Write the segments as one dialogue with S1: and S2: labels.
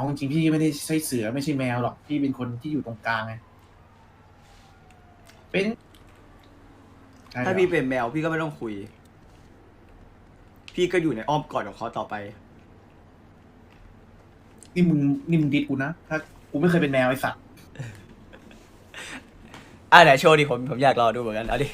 S1: เอาจริงๆพี่ไม่ได้ใช่เสือไม่ใช่แมวหรอกพี่เป็นคนที่อยู่ตรงกลางไงเป็นใช่เหรอ
S2: ถ้าพี่เป็นแมวพี่ก็ไม่ต้องคุย พี่ก็อยู่ในอ้อมกอดของเขาต่อไป
S1: นี่มึงนี่มึงดิดกูนะถ้ากูไม่เคยเป็นแมวไอสัตว์
S2: อะไหนโชว์ดิผมผมอยากรอดูเหมือนกันเอาดิ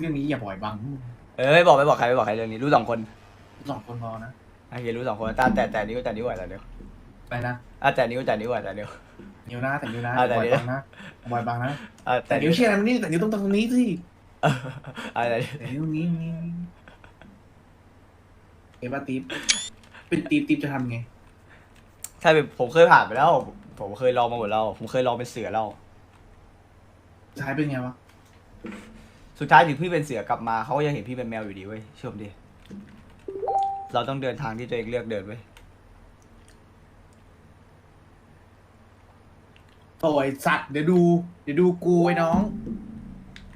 S1: เรื่องนี้อย่าปล่อยบัง
S2: เออไม่บอกไม่บอกใครไม่บอกใครเรื่องนี้รู้สองคน
S1: สองคนพอนะ
S2: โอเครู้สองคนตาแต่แต่นิ้วแต่นิ้วไหวแต่นิ้ว
S1: ไปนะ
S2: อะแต่นิ้วแต่นิ้วไหวแต่นิ้ว
S1: นิ้วนะแต่นิ้วนะ
S2: อะ
S1: อย่าปล่อย
S2: แต่นิ้ว
S1: บังนะปล่อยบังนะ
S2: อะ
S1: แต่นิ้วเชี่ยอะไรมันนี่แต่นิ้วต้องตรงนี้สิ
S2: เอออะแต่นิ้ว
S1: แต่นิ้วนี้นี้เอว่าตีฟเป็นตีฟตีฟจะทำไง
S2: ใช่เป็นผมเคยผ่านไปแล้ว ผมเคยลองมาหมดแล้ว ผมเคยลองเป็นเสือแล้ว
S1: สุดท้ายเป็นไงวะ
S2: สุดท้ายถึงพี่เป็นเสือกลับมาเขาก็ยังเห็นพี่เป็นแมวอยู่ดีเว้ยเชื่อผมดิ เราต้องเดินทางที่ตัวเองเลือกเดินเว้ย
S1: โอ้ยสัตว์เดี๋ยวดู เดี๋ยวดูกูไอ้น้อง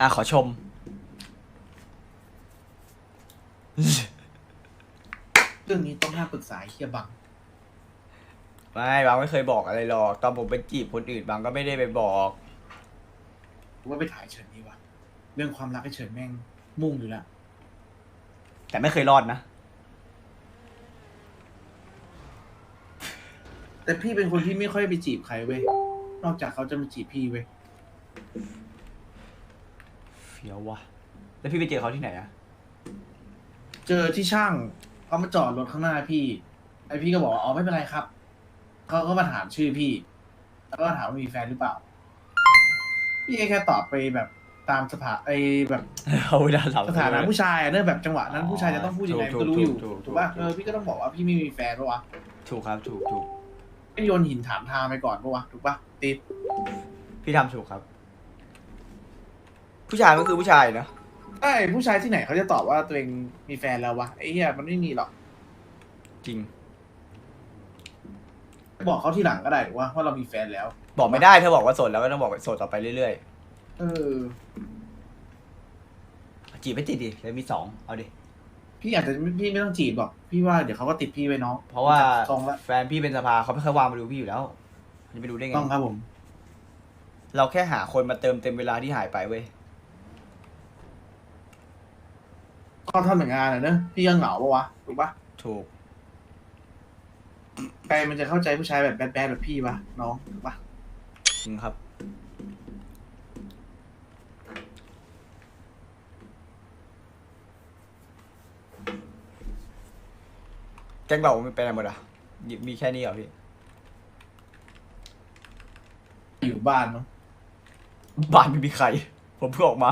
S2: อะขอชม
S1: เรื่องนี้ต้องห้ามปรึกษาไอ้เฮียบัง
S2: ไม่บางไม่เคยบอกอะไรหรอก ตอนผมไปจีบคนอื่นบางก็ไม่ได้ไปบอก
S1: กูว่าไปถ่ายเฉินดีกว่าเรื่องความรักไอ้เฉินแม่งมุ่งอยู่แล้ว
S2: แต่ไม่เคยรอดนะ
S1: แต่พี่เป็นคนที่ไม่ค่อยไปจีบใครเว้ย นอกจากเขาจะมาจีบพี่เว้ย
S2: เฟี้ยววะแล้วพี่ไปเจอเขาที่ไหนอะ
S1: เจอที่ช่างเขามาจอดรถข้างหน้าพี่ ไอพี่ก็บอกว่าอ๋อไม่เป็นไรครับ เขาก็มาถามชื่อพี่ แล้วก็ถามว่ามีแฟนหรือเปล่า พี่แค่ตอบไปแบบตามสถาไอแบบ
S2: เขาเวลาถาม
S1: สถานะผู้ชายอะเนื่องแบบจังหวะนั้น
S2: อ๋อ
S1: ผู้ชายจะต้องพูดยังไง
S2: ถูก
S1: ก็รู้อยู่
S2: ถูกถูก
S1: ถูกป่ะ
S2: ถูก
S1: เออพี่ก็ต้องบอกว่าพี่ไม่มีแฟนปะวะ
S2: ถูกครับ ถูกถูก
S1: ไม่โยนหินถามทางไปก่อนปะวะถูกป่ะติด
S2: พี่ทำถูกครับ ผู้ชายก็คือผู้ชายนะ
S1: ใช่ผู้ชายที่ไหนเขาจะตอบว่าตัวเองมีแฟนแล้ววะไอ้เหี้ยมันไม่มีหรอก
S2: จริง
S1: บอกเขาที่หลังก็ได้ถูกว่าว่าเรามีแฟนแล้ว
S2: บอกไม่ได้ถ้าบอกว่าโสดแล้วก็ต้องบอกว่าโสดต่อไปเรื่อย
S1: เออ
S2: ๆจีบไม่ติดดิเลยมีสองเอาดิ
S1: พี่อาจจะพี่ไม่ต้องจีบหรอก พี่ว่าเดี๋ยวเขาก็ติดพี่ไว้น้อง
S2: เพราะว่า
S1: ตรงละ
S2: แฟนพี่เป็นสภาเขาไม่เคยวางมาดูพี่อยู่แล้วจะไปดูได้ไง
S1: ต้องครับผม
S2: เราแค่หาคนมาเติมเต็มเวลาที่หายไปเว้ย
S1: ก็ทำเหมือนงานอะเนอะพี่ก็เหงาปะวะถูกปะ
S2: ถูก
S1: ใครมันจะเข้าใจผู้ชายแบบแบดๆแบบพี่ปะน้องถูกปะ
S2: จริงครับ ก๊งเราไม่เป็นอะไรหมดอะมีแค่นี้เหรอพี่
S1: อยู่บ้านเนาะ
S2: บ้านไม่มีใคร ผมเพิ่งออกมา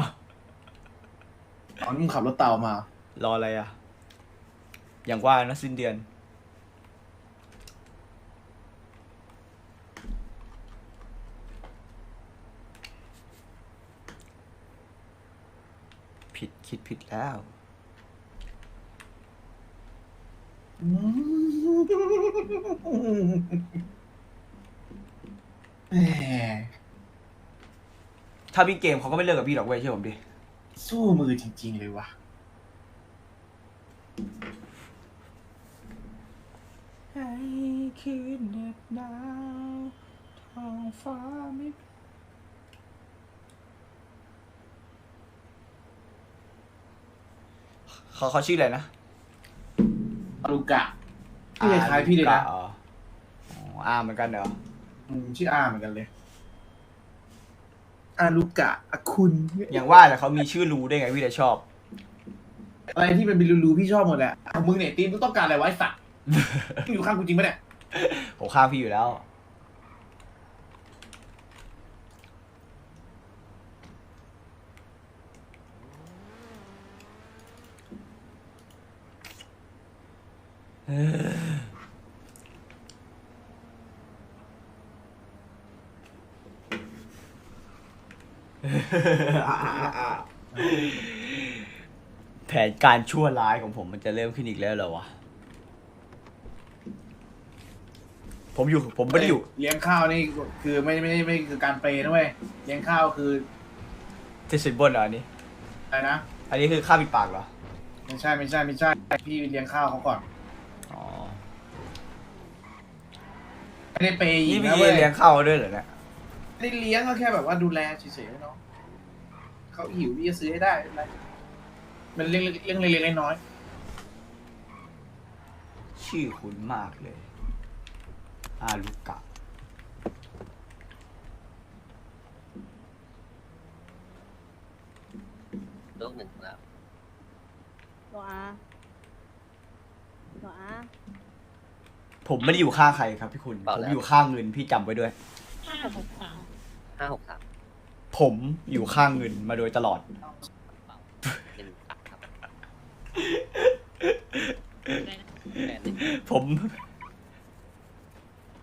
S1: ตอนมึงขับรถเต่ามาร
S2: ออะไรอะ อย่างว่านะสิ้นเดือน ผิดคิดผิดแล้ว
S1: อืม แหม
S2: ถ้าพี่เกมเขาก็ไม่เลิกกับพี่หรอกเว้ยเชื่อผมดิ
S1: สู้มือจริง ๆ เลยวะ
S2: ให้คืนเหน็บหนาวท้องฟ้าไม่เขาเขาชื่ออะไรนะ
S1: อา รุกะพี่คล้ายๆพี่เลยนะ
S2: อาอ๋ออ๋ออาเหมือนกันเหรอ
S1: อืมชื่ออาเหมือนกันเลยอารุกะอาคุณ
S2: อย่างว่าแหละเขามีชื่อรู้ได้ไงพี่เลยชอบ
S1: อะไรที่มันเป็นรูๆพี่ชอบหมดแหละเอามึงเนี่ยตีมมึงต้องการอะไรไวะไอ้สัตว์มึงอยู่ข้างกูจริงปะเนี่ย
S2: ผมข้างพี่อยู่แล้ว แผนการชั่วร้ายของผมมันจะเริ่มขึ้นอีกแล้วเหรอวะ ผมอยู่ ผมไม่ได้อยู่
S1: เลี้ยงข้าวนี่คือไม่ไม่ไม่คือการเปรย์นะเว้ยเลี้ยงข้าวคือ
S2: ที่สินบนเหรออันนี้
S1: อะไรนะ
S2: อันนี้คือข้าวปิดปากเหรอ
S1: ไม่ใช่ไม่ใช่ไม่ใช่พี่เลี้ยงข้าวเขาก่อน
S2: อ๋อ
S1: ไม่ได้เปย์หญิ
S2: นี่
S1: ง
S2: พี่
S1: นะเว้ย
S2: เลี้ยงข้าวด้วยเหรอเนี่ย
S1: ไม่ได้เลี้ยงก็แค่แบบว่าดูแลเฉยๆเนาะเขาหิวพี่จะซื้อให้ได้ไม่เป็นไรมันเรื่องเรื่องเล็กๆน้อย
S2: ชื่อคุ้นมากเลยอาลูกะ
S3: ลูกหนึ่งแล้ว
S4: ตัวอาตัวอา
S2: ผมไม่ได้อยู่ข้างใครครับพี่คุณผมอยู่ข้างเงินพี่จำไว้ด้วย
S4: ห้าหกสาม
S3: ห้าหกสาม
S2: ผมอยู่ข้างเงินมาโดยตลอด
S3: หนึ่งตักครับ
S4: อะไรนะ
S3: แปดหนึ่ง
S2: ผม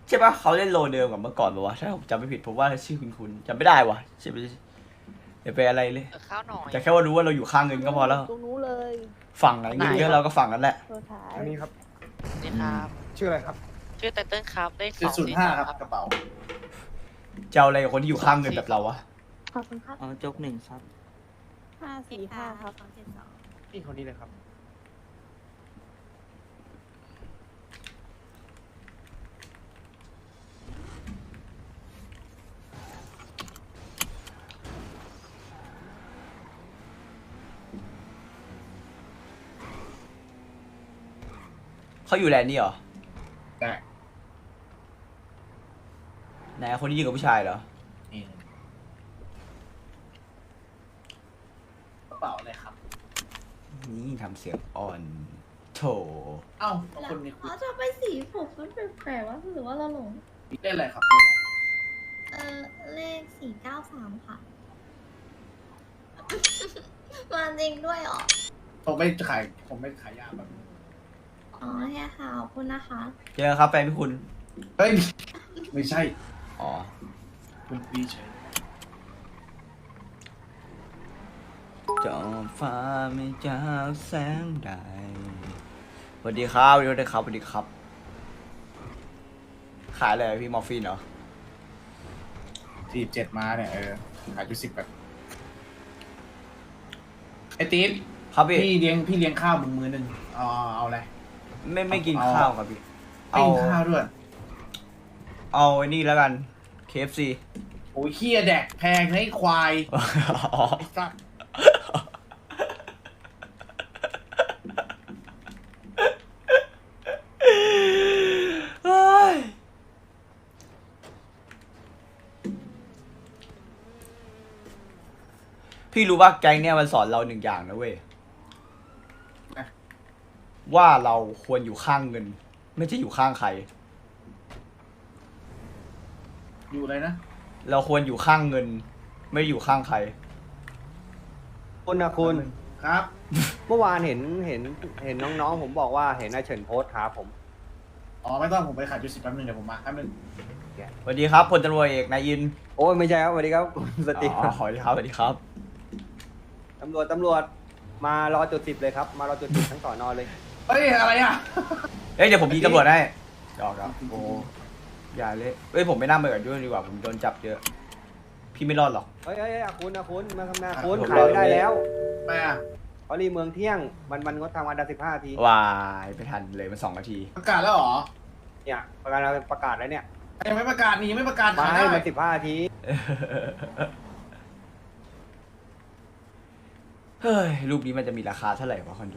S2: ใช่ปะเขาเล่นโลเดิมกับเมื่อก่อนปะวะถ้าผมจำไม่ผิดผมว่าชื่อคุณคุณจำไม่ได้วะใช่ไหมเดี๋ยวไปอะไรเลย
S3: เออข้าวหน่อย
S2: แต่แค่ว่ารู้ว่าเราอยู่ข้างเงินก็พอแล้ว
S4: ตรงนู้นเลย
S2: ฝั่งไหนเงินเยอะเราก็ฝั่งนั้นแหละ
S4: ตัวท้าย
S5: อันนี้ครับ
S3: นี่ครับ
S5: ชื่ออะไรครับ
S3: ชื่อไตเติ้ลครับเลข
S1: ๆ
S3: ส
S1: คือ
S3: อง
S1: ศูน
S3: สี่
S1: ย์ห้า
S3: สอง
S1: ครับ
S3: ครับ
S1: กระเป๋า
S2: จะเอาอะไรกับคนที่อยู่ข้างเงินแบบเราวะ
S4: ขอบคุณครับ
S3: เอาจกหนึ่งครับ
S4: ห้าสี่ห้าครับ
S5: พี่คนนี้เลยครับ
S2: เขาอยู่แลนด์นี่เหรอ
S1: แต่
S2: ไหนคนที่ยืนกับผู้ชายเหรอ
S1: นี่กระเป๋าเลยครับ
S2: นี่ทำเสียงอ่อนโถ
S1: เอ้าคนนี้คุ
S6: อ๋
S1: ย
S6: อจะไปสีผมมันแปลกๆว่าหรือว่าเราหลง
S1: เล่นอะไรครับ
S6: เออเลขสี่เก้าสามค่ะ มาจริงด้วยเหรอ
S1: ผมไม่ขาย ผมไม่ขายยาแบบ
S6: อ๋อแค่ค่ะขอบคุณนะคะ
S2: เจอครับแฟนพี่คุณ
S1: เฮ้ย ไม่ใช่
S2: อ๋อ
S1: คุณพี่เฉย
S2: จอมฟ้าไม่จากแสงใดสวัสดีครับสวัสดีครับสวัสดีครับ ขายอะไรอะพี่มอร์ฟีนเหรอ
S1: สี่เจ็ดมาเนี่ย เออขายจุดสิบแบบไอ้ติ๊บ
S2: ครับพี่
S1: พี่เลี้ยงพี่เลี้ยงข้าวมึงมือหนึ่งเอาเอาอะไร
S2: ไม่ไม่กิน
S1: เอา
S2: ข้าวครับพี่
S1: ไม่
S2: เอา
S1: กินข้าวด้วย
S2: เอาไอ้นี่แล้วกัน KFC
S1: โอ้ยเคี้ยแดกแพงให้ควาย
S2: อ๋อ
S1: ไอ้สัส
S2: เฮ้ยพี่รู้ว่าแก๊งเนี่ยมันสอนเราหนึ่งอย่างนะเว้ย ว่าเราควรอยู่ข้างเงิน ไม่ใช่อยู่ข้างใคร
S1: อยู่เลยนะ
S2: เราควรอยู่ข้างเงิน ไม่อยู่ข้างใคร
S5: คุณนะคุณ
S1: ครับ
S5: เมื่อวานเห็นเห็นเห็นน้องๆ ผมบอกว่าเห็นนายเฉินโพสต์หาผม
S1: อ๋อไม่ต้องผมไปขายจุดสิบแป๊บนึงเดี๋ยวผมมาแป๊บนึง
S2: สวัสดีครับพลตำรวจเอกนายอิน
S5: โอ้ยไม่ใช่ครับสวัสดีครับคุณสติ
S2: อ๋อสวัสดีครับสวัสดีครับ
S5: ตำรวจตำรวจมารอจุดสิบเลยครับ มารอจุดสิบทั้งสอนอเลย
S1: เฮ้ยอะไรอะ
S2: เอ้ยเดี๋ยวผมยิงตำรวจให้จอกครับโอ้อย่าเลยเอ้ยผมไม่น่าไปกับด้วยดีกว่าผมโดนจับเยอะ พี่ไม่รอดหรอก
S5: เฮ้ยเฮ้ยเฮ้ยอะคุณนะคุณมาทำงานคุณ
S2: ผม
S5: ขายไม่ได้แล้ว
S1: ไม่อะ
S5: เขารีเมืองเที่ยงมันมันงดทำวันละสิบห้าที
S2: วายไปทันเลยมันสองนาที
S1: ประกาศแล้วเหรอ
S5: เนี่ยประกาศประกาศแล้วเนี่ย
S1: ยังไม่ประกาศนี่ยังไม่ประกาศ
S5: มา
S1: ขาย
S5: ให้
S1: ได้
S5: มันสิบห้าที
S2: เฮ้ยรูปนี้มันจะมีราคาเท่าไหร่วะคอนโด